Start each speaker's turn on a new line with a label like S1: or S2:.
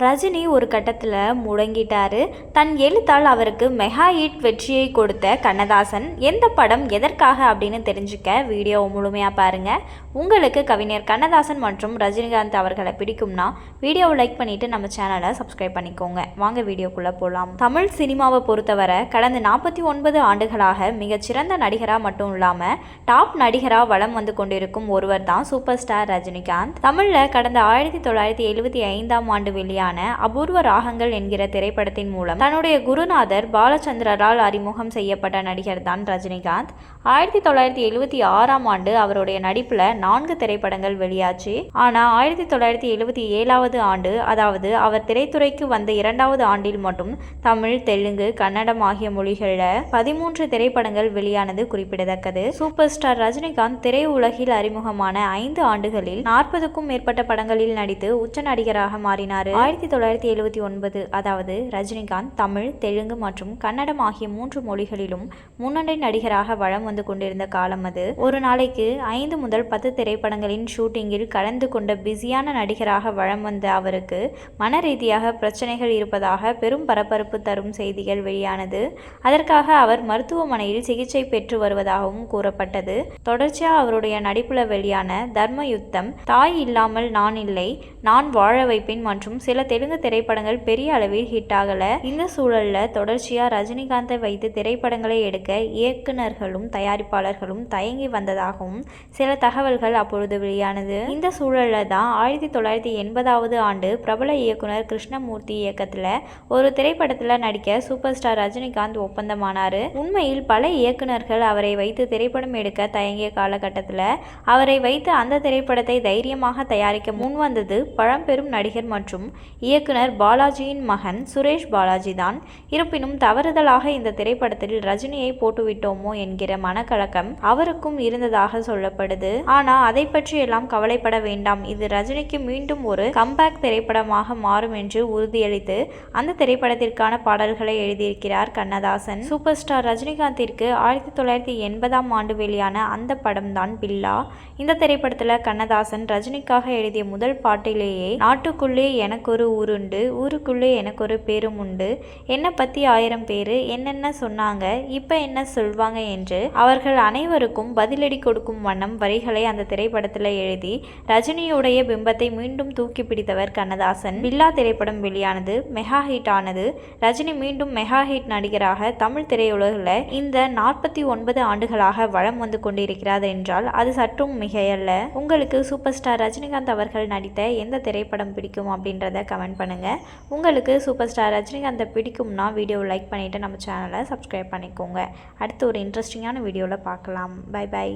S1: ரஜினி ஒரு கட்டத்தில் முடங்கிட்டாரு. தன் எழுத்தால் அவருக்கு மெகா ஹிட் வெற்றியை கொடுத்த கண்ணதாசன் எந்த படம் எதற்காக? அப்படின்னு தெரிஞ்சுக்க வீடியோ முழுமையாக பாருங்கள் உங்களுக்கு கவிஞர் கண்ணதாசன் மற்றும் ரஜினிகாந்த் அவர்களை பிடிக்கும்னா வீடியோவை லைக் பண்ணிவிட்டு நம்ம சேனலை சப்ஸ்கிரைப் பண்ணிக்கோங்க. வாங்க வீடியோக்குள்ளே போகலாம் தமிழ் சினிமாவை பொறுத்தவரை கடந்த நாற்பத்தி ஒன்பது ஆண்டுகளாக மிகச்சிறந்த நடிகராக மட்டும் இல்லாமல் டாப் நடிகராக வளம் வந்து கொண்டிருக்கும் ஒருவர் தான் சூப்பர் ஸ்டார் ரஜினிகாந்த். தமிழில் கடந்த ஆயிரத்தி தொள்ளாயிரத்தி எழுபத்தி ஐந்தாம் ஆண்டு வெளியான அபூர்வ ராகங்கள் என்கிற திரைப்படத்தின் மூலம் தன்னுடைய குருநாதர் பாலச்சந்திரரால் அறிமுகம் செய்யப்பட்ட நடிகர் தான் ரஜினிகாந்த். ஆயிரத்தி தொள்ளாயிரத்தி எழுபத்தி ஆறாம் ஆண்டு அவருடைய நடிப்பில் நான்கு திரைப்படங்கள் வெளியாச்சு. ஆனால் ஆயிரத்தி தொள்ளாயிரத்தி எழுபத்தி ஏழாவது ஆண்டு அதாவது அவர் திரைத்துறைக்கு வந்த இரண்டாவது ஆண்டில் மட்டும் தமிழ் தெலுங்கு கன்னடம் ஆகிய மொழிகளில் பதிமூன்று திரைப்படங்கள் வெளியானது குறிப்பிடத்தக்கது. சூப்பர் ஸ்டார் ரஜினிகாந்த் திரையுலகில் அறிமுகமான ஐந்து ஆண்டுகளில் நாற்பதுக்கும் மேற்பட்ட படங்களில் நடித்து உச்ச நடிகராக மாறினார். ஆயிரத்தி தொள்ளாயிரத்தி எழுபத்தி ஒன்பது அதாவது ரஜினிகாந்த் தமிழ் தெலுங்கு மற்றும் கன்னடம் ஆகிய மூன்று மொழிகளிலும் முன்னணி நடிகராக வளம் வந்து கொண்டிருந்த காலம் அது. ஒரு நாளைக்கு ஐந்து முதல் பத்து திரைப்படங்களின் ஷூட்டிங்கில் கலந்து கொண்ட பிஸியான நடிகராக வளம் வந்த அவருக்கு மன ரீதியாக பிரச்சனைகள் இருப்பதாக பெரும் பரபரப்பு தரும் செய்திகள் வெளியானது. அதற்காக அவர் மருத்துவமனையில் சிகிச்சை பெற்று வருவதாகவும் கூறப்பட்டது. தொடர்ச்சியாக அவருடைய நடிப்புல வெளியான தர்ம யுத்தம் தாய் இல்லாமல் நான் இல்லை நான் வாழ வைப்பேன் மற்றும் சில தெலுங்கு திரைப்படங்கள் பெரிய அளவில் ஹிட் ஆகல. இந்த சூழல்ல தொடர்ச்சியா ரஜினிகாந்தை வைத்து திரைப்படங்களை எடுக்க இயக்குநர்களும் தயாரிப்பாளர்களும் தயங்கி வந்ததாகவும் சில தகவல்கள் அப்பொழுது வெளியானது. இந்த சூழல்ல தான் ஆயிரத்தி தொள்ளாயிரத்தி எண்பதாவது ஆண்டு பிரபல இயக்குனர் கிருஷ்ணமூர்த்தி இயக்கத்துல ஒரு திரைப்படத்துல நடிக்க சூப்பர் ஸ்டார் ரஜினிகாந்த் ஒப்பந்தமானாரு. உண்மையில் பல இயக்குனர்கள் அவரை வைத்து திரைப்படம் எடுக்க தயங்கிய காலகட்டத்தில் அவரை வைத்து அந்த திரைப்படத்தை தைரியமாக தயாரிக்க முன்வந்தது பழம்பெரும் நடிகர் மற்றும் இயக்குனர் பாலாஜியின் மகன் சுரேஷ் பாலாஜி தான் இருப்பினும் தவறுதலாக இந்த திரைப்படத்தில் ரஜினியை போட்டுவிட்டோமோ என்கிற மனக்கலக்கம் அவருக்கும் இருந்ததாக சொல்லப்படுது. ஆனா அதை பற்றி எல்லாம் கவலைப்பட வேண்டாம். இது ரஜினிக்கு மீண்டும் ஒரு கம்பேக் திரைப்படமாக மாறும் என்று உறுதியளித்து அந்த திரைப்படத்திற்கான பாடல்களை எழுதியிருக்கிறார் கண்ணதாசன். சூப்பர் ஸ்டார் ரஜினிகாந்திற்கு ஆயிரத்தி தொள்ளாயிரத்தி எண்பதாம் ஆண்டு வெளியான அந்த படம்தான் பில்லா. இந்த திரைப்படத்தில் கண்ணதாசன் ரஜினிக்காக எழுதிய முதல் பாட்டிலேயே நாட்டுக்குள்ளே எனக்கு ஒரு ஊருண்டு ஊருக்குள்ளே எனக்கு ஒரு பேரும் உண்டு. என்னை பற்றி ஆயிரம் பேர்? என்னென்ன சொன்னாங்க? இப்போ என்ன சொல்வாங்க? என்று அவர்கள் அனைவருக்கும் பதிலடி கொடுக்கும் வண்ணம் வரிகளை அந்த திரைப்படத்தில் எழுதி ரஜினியுடைய பிம்பத்தை மீண்டும் தூக்கி பிடித்தவர் கண்ணதாசன். பில்லா திரைப்படம் வெளியானது மெகா ஹிட் ஆனது. ரஜினி மீண்டும் மெகா ஹிட் நடிகராக தமிழ் திரையுலகில் இந்த நாற்பத்தி ஒன்பது ஆண்டுகளாக வளம் வந்து கொண்டிருக்கிறார் என்றால் அது சற்றும் மிகையல்ல. உங்களுக்கு சூப்பர் ஸ்டார் ரஜினிகாந்த் அவர்கள் நடித்த எந்த திரைப்படம் பிடிக்கும் அப்படின்றத கமெண்ட் பண்ணுங்க. உங்களுக்கு சூப்பர் ஸ்டார் ரஜினிகாந்தை பிடிக்கும்னா வீடியோவை லைக் பண்ணிவிட்டு நம்ம சேனலை சப்ஸ்கிரைப் பண்ணிக்கோங்க. அடுத்து ஒரு இன்ட்ரெஸ்டிங்கான வீடியோவில் பார்க்கலாம். By by